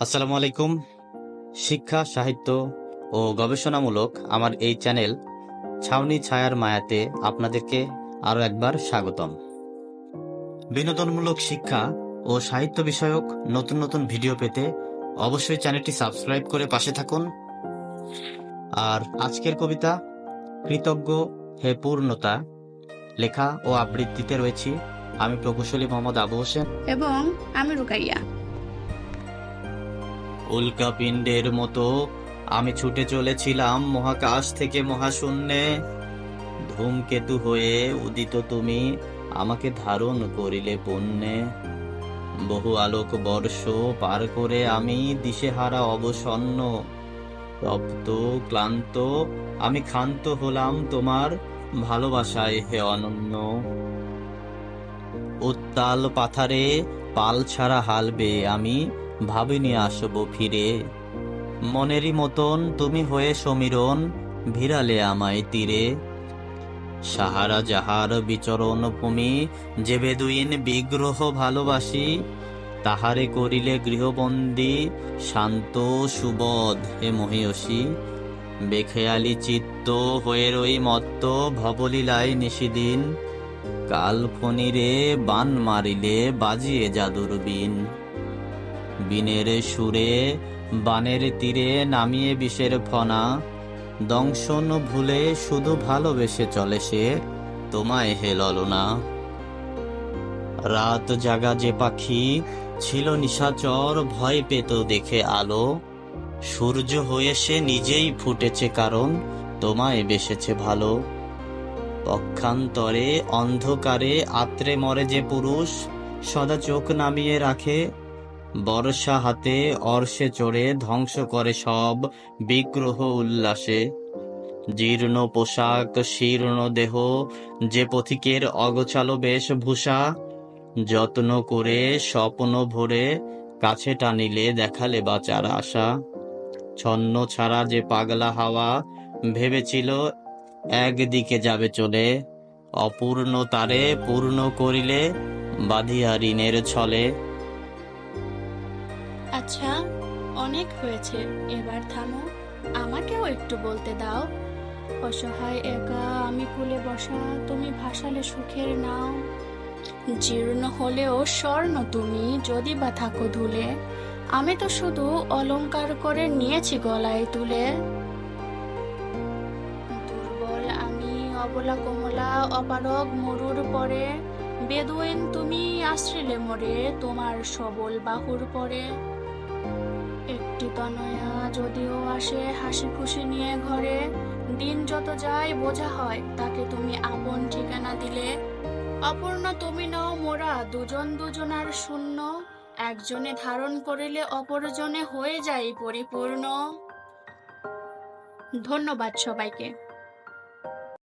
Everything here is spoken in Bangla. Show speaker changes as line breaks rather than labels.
আসসালামু আলাইকুম। শিক্ষা, সাহিত্য ও গবেষণামূলক আমার এই চ্যানেল ছাউনি ছায়ার মায়াতে আপনাদেরকে আরও একবার স্বাগতম। বিনোদনমূলক শিক্ষা ও সাহিত্য বিষয়ক নতুন নতুন ভিডিও পেতে অবশ্যই চ্যানেলটি সাবস্ক্রাইব করে পাশে থাকুন। আর আজকের কবিতা, কৃতজ্ঞ হে পূর্ণতা, লেখা ও আবৃত্তিতে রয়েছি আমি প্রকৌশলী মোহাম্মদ আবু হোসেন।
এবং আমি রুকাইয়া।
উল্কাপিণ্ডের মতো। আমি ছুটে চলেছিলাম মহাকাশ থেকে মহাশূন্যে। ধূমকেতু হয়ে উদিত তুমি আমাকে ধারণ করিলে পুণ্যে। বহু আলোক বর্ষ পার করে আমি দিশেহারা অবসন্ন তপ্ত ক্লান্ত, আমি ক্ষান্ত হলাম তোমার ভালোবাসায় হে অনন্য। উত্তাল পাথারে পাল ছাড়া হালবে আমি ভাবিনি আসব ফিরে। মনেরই মতন তুমি হয়ে সমীরণ, ভিড়ালে আমায় তীরে। সাহারা যাহার বিচরণ ভূমি, যে বেদুইন বিগ্রহ ভালোবাসি, তাহারে করিলে গৃহবন্দী, শান্ত, সুবোধ হে মহিয়সী। বেখেয়ালি চিত্ত হয়ে রই মত্ত, ভবলীলায় নিশিদিন। কাল ফণিরে বান মারিলে বাজিয়ে জাদুর বিন। বিনের সুরে, বানের তীরে নামিয়ে বিষের ফনা। দংশন ভুলে শুধু ভালোবেসে চলে সে, তোমায় হে ললনা। রাত জাগা যে পাখি ছিল নিশাচর, ভয় পেত দেখে আলো। সূর্য হয়ে সে নিজেই ফুটেছে কারণ, তোমায় বেসেছে ভালো। পক্ষান্তরে, অন্ধকারে আত্রে মরে যে পুরুষ, সদা চোখ নামিয়ে রাখে বর্ষা হাতে অর্শে চড়ে ধ্বংস করে সব বিগ্রহ উল্লাসে। জীর্ণ পোশাক, শীর্ণ দেহ, যে পথিকের অগোছালো বেশভূষা, যত্ন করে স্বপ্ন ভরে কাছে টানিলে দেখালে বাঁচার আশা। ছন্ন ছাড়া যে পাগলা হাওয়া ভেবেছিল একদিকে যাবে চলে, অপূর্ণ তারে পূর্ণ করিলে বাঁধিয়া ঋণের ছলে।
আচ্ছা অনেক হয়েছে। এবার থামো, আমাকেও একটু বলতে দাও। অসহায় একা আমি কুলে বসা, তুমি ভাসালে সুখের নাও। জীর্ণ হলেও স্বর্ণ তুমি, যদি বা থাকো ধুলে। আমি তো শুধু অলংকার করে নিয়েছি গলায় তুলে। দুর্বল আমি, অবলা কমলা, অপারগ মরুর পরে। বেদুইন তুমি আশ্রিলে মরে, তোমার সবল বাহুর পরে। তনয়া যদিও আসে হাসি খুশি নিয়ে ঘরে, দিন যত যায় বোঝা হয় তাকে তুমি আপন ঠিকানা দিলে। অপূর্ণ তুমি নাও মোরা, দুজন দুজনার শূন্য, একজনে ধারণ করিলে অপরজনে হয়ে যায় পরিপূর্ণ। ধন্যবাদ সবাইকে।